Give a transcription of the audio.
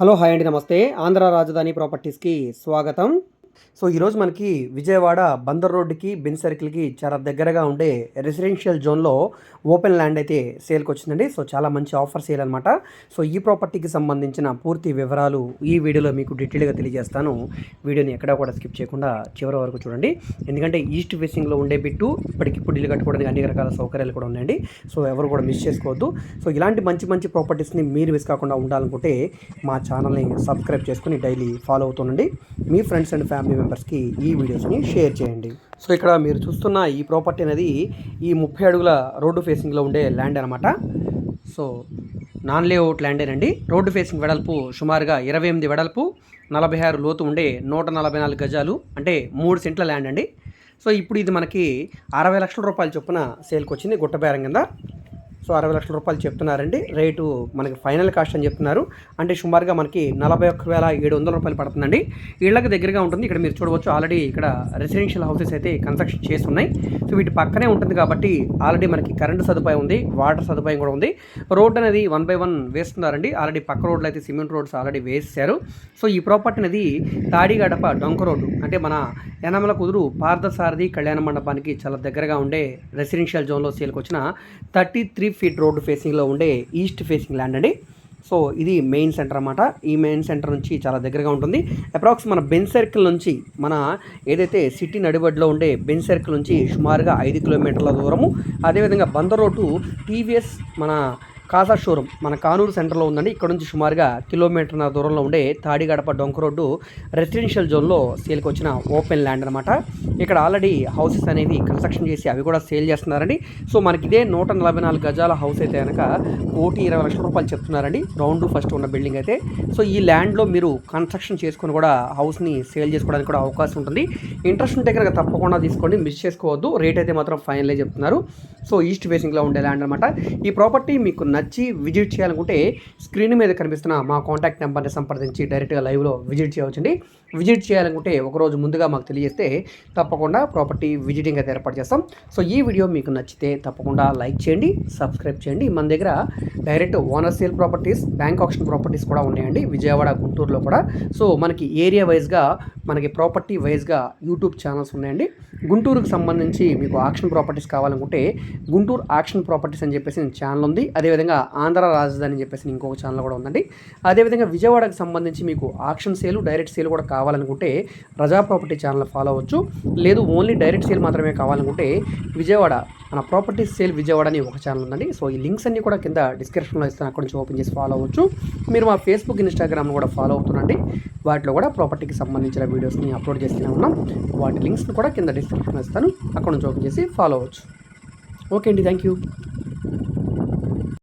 Hello hi అండి నమస్తే. ఆంధ్ర రాజధాని ప్రాపర్టీస్కి స్వాగతం. సో ఈరోజు మనకి విజయవాడ బందర్ రోడ్డుకి బెన్ సర్కిల్కి చాలా దగ్గరగా ఉండే రెసిడెన్షియల్ జోన్లో ఓపెన్ ల్యాండ్ అయితే సేల్కి వచ్చిందండి. సో చాలా మంచి ఆఫర్ సేల్ అనమాట సో ఈ ప్రాపర్టీకి సంబంధించిన పూర్తి వివరాలు ఈ వీడియోలో మీకు డీటెయిల్గా తెలియజేస్తాను. వీడియోని ఎక్కడా కూడా స్కిప్ చేయకుండా చివరి వరకు చూడండి. ఎందుకంటే ఈస్ట్ ఫేసింగ్లో ఉండే బిట్టు ఇప్పటికిప్పుడు ఇల్లు కట్టుకోవడానికి అన్ని రకాల సౌకర్యాలు కూడా ఉన్నాయండి. సో ఎవరు కూడా మిస్ చేసుకోవద్దు. సో ఇలాంటి మంచి మంచి ప్రాపర్టీస్ని మీరు మిస్ కాకుండా ఉండాలనుకుంటే మా ఛానల్ని సబ్స్క్రైబ్ చేసుకుని డైలీ ఫాలో అవుతుండండి. మీ ఫ్రెండ్స్ అండ్ ఫ్యామిలీ మెంబర్స్కి ఈ వీడియోస్ని షేర్ చేయండి. సో ఇక్కడ మీరు చూస్తున్న ఈ ప్రాపర్టీ అనేది ఈ ముప్పై అడుగుల రోడ్డు ఫేసింగ్లో ఉండే ల్యాండ్ అనమాట సో నాన్ లేఅవుట్ ల్యాండేనండి రోడ్డు ఫేసింగ్ వెడల్పు సుమారుగా ఇరవై ఎనిమిది వెడల్పు నలభై ఆరు లోతు ఉండే నూట నలభై నాలుగు గజాలు అంటే మూడు సెంట్ల ల్యాండ్ అండి. సో ఇప్పుడు ఇది మనకి అరవై లక్షల రూపాయల చొప్పున సేల్కి వచ్చింది గుట్టబేరం కింద. సో అరవై లక్షల రూపాయలు చెప్తున్నారండి. రేటు మనకి ఫైనల్ కాస్ట్ అని చెప్తున్నారు. అంటే సుమారుగా మనకి నలభై ఒక్క వేల ఏడు వందల రూపాయలు పడుతుందండి. ఇళ్ళకి దగ్గరగా ఉంటుంది. ఇక్కడ మీరు చూడవచ్చు ఆల్రెడీ ఇక్కడ రెసిడెన్షియల్ హౌసెస్ అయితే కన్స్ట్రక్షన్ చేస్తున్నాయి. సో వీటి పక్కనే ఉంటుంది కాబట్టి ఆల్రెడీ మనకి కరెంటు సదుపాయం ఉంది. వాటర్ సదుపాయం కూడా ఉంది. రోడ్ అనేది వన్ బై వన్ వేస్తున్నారండి. ఆల్రెడీ పక్క రోడ్లు అయితే సిమెంట్ రోడ్స్ ఆల్రెడీ వేసేశారు. సో ఈ ప్రాపర్టీ అనేది తాడిగడప డొంక రోడ్డు అంటే మన యనమల కుదురు పార్థసారథి కళ్యాణ మండపానికి చాలా దగ్గరగా ఉండే రెసిడెన్షియల్ జోన్లో సేల్కి వచ్చిన థర్టీ త్రీ ఫీట్ రోడ్డు ఫేసింగ్లో ఉండే ఈస్ట్ ఫేసింగ్ ల్యాండ్ అండి. సో ఇది మెయిన్ సెంటర్ అన్నమాట. ఈ మెయిన్ సెంటర్ నుంచి చాలా దగ్గరగా ఉంటుంది. అప్రాక్స్ మన బెన్ సర్కిల్ నుంచి మన ఏదైతే సిటీ నడిబడిలో ఉండే బెన్ సర్కిల్ నుంచి సుమారుగా ఐదు కిలోమీటర్ల దూరము. అదేవిధంగా బందర్ రోడ్డు టీవీఎస్ మన కాసా షోరూమ్ మన కానూరు సెంటర్లో ఉందండి. ఇక్కడ నుంచి సుమారుగా కిలోమీటర్ దూరంలో ఉండే తాడిగడప డొంక రోడ్డు రెసిడెన్షియల్ జోన్లో సేల్కి వచ్చిన ఓపెన్ ల్యాండ్ అనమాట ఇక్కడ ఆల్రెడీ హౌసెస్ అనేవి కన్స్ట్రక్షన్ చేసి అవి కూడా సేల్ చేస్తున్నారండి. సో మనకి ఇదే నూట నలభై నాలుగు గజాల హౌస్ అయితే కనుక కోటి ఇరవై లక్షల రూపాయలు చెప్తున్నారండి. రౌండ్ ఫస్ట్ ఉన్న బిల్డింగ్ అయితే. సో ఈ ల్యాండ్లో మీరు కన్స్ట్రక్షన్ చేసుకొని కూడా హౌస్ని సేల్ చేసుకోవడానికి కూడా అవకాశం ఉంటుంది. ఇంట్రెస్ట్ ఉంటే కనుక తప్పకుండా తీసుకోండి. మిస్ చేసుకోవద్దు. రేట్ అయితే మాత్రం ఫైనలే చెప్తున్నారు. సో ఈస్ట్ ఫేసింగ్లో ఉండే ల్యాండ్ అనమాట ఈ ప్రాపర్టీ మీకు నచ్చి విజిట్ చేయాలనుకుంటే స్క్రీన్ మీద కనిపిస్తున్న మా కాంటాక్ట్ నెంబర్ని సంప్రదించి డైరెక్ట్గా లైవ్లో విజిట్ చేయవచ్చండి. విజిట్ చేయాలనుకుంటే ఒకరోజు ముందుగా మాకు తెలియజేస్తే తప్పకుండా ప్రాపర్టీ విజిటింగ్ అయితే ఏర్పాటు చేస్తాం. సో ఈ వీడియో మీకు నచ్చితే తప్పకుండా లైక్ చేయండి సబ్స్క్రైబ్ చేయండి. మన దగ్గర direct owner sale properties bank option properties కూడా ఉన్నాయండి. విజయవాడ గుంటూరులో కూడా. సో మనకి ఏరియా వైజ్గా మనకి ప్రాపర్టీ వైజ్గా యూట్యూబ్ ఛానల్స్ ఉన్నాయండి. గుంటూరుకు సంబంధించి మీకు ఆక్షన్ ప్రాపర్టీస్ కావాలనుకుంటే గుంటూరు ఆక్షన్ ప్రాపర్టీస్ అని చెప్పేసి ఛానల్ ఉంది. అదేవిధంగా ఆంధ్ర రాజధాని అని చెప్పేసి ఇంకొక ఛానల్ కూడా ఉందండి. అదేవిధంగా విజయవాడకు సంబంధించి మీకు ఆక్షన్ సేల్ డైరెక్ట్ సేల్ కూడా కావాలనుకుంటే రజా ప్రాపర్టీ ఛానల్ ఫాలో అవ్వచ్చు. లేదు ఓన్లీ డైరెక్ట్ సేల్ మాత్రమే కావాలనుకుంటే విజయవాడ మన ప్రాపర్టీ సేల్ విజయవాడ అని ఒక ఛానల్ ఉందండి. సో ఈ లింక్స్ అన్ని కూడా కింద డిస్క్రిప్షన్లో ఇస్తాను. అక్కడ నుంచి ఓపెన్ చేసి ఫాలో అవ్వచ్చు. మీరు మా ఫేస్బుక్ ఇన్స్టాగ్రామ్ కూడా ఫాలో అవుతుండండి. వాటిలో కూడా ప్రాపర్టీకి సంబంధించిన వీడియోస్ని అప్లోడ్ చేస్తూనే ఉన్నాం. వాటి లింక్స్ని కూడా కింద డిస్క్రిప్షన్ ఇస్తాను. అక్కడ నుంచి ఓపెన్ చేసి ఫాలో అవ్వచ్చు. ఓకే అండి థ్యాంక్ యూ.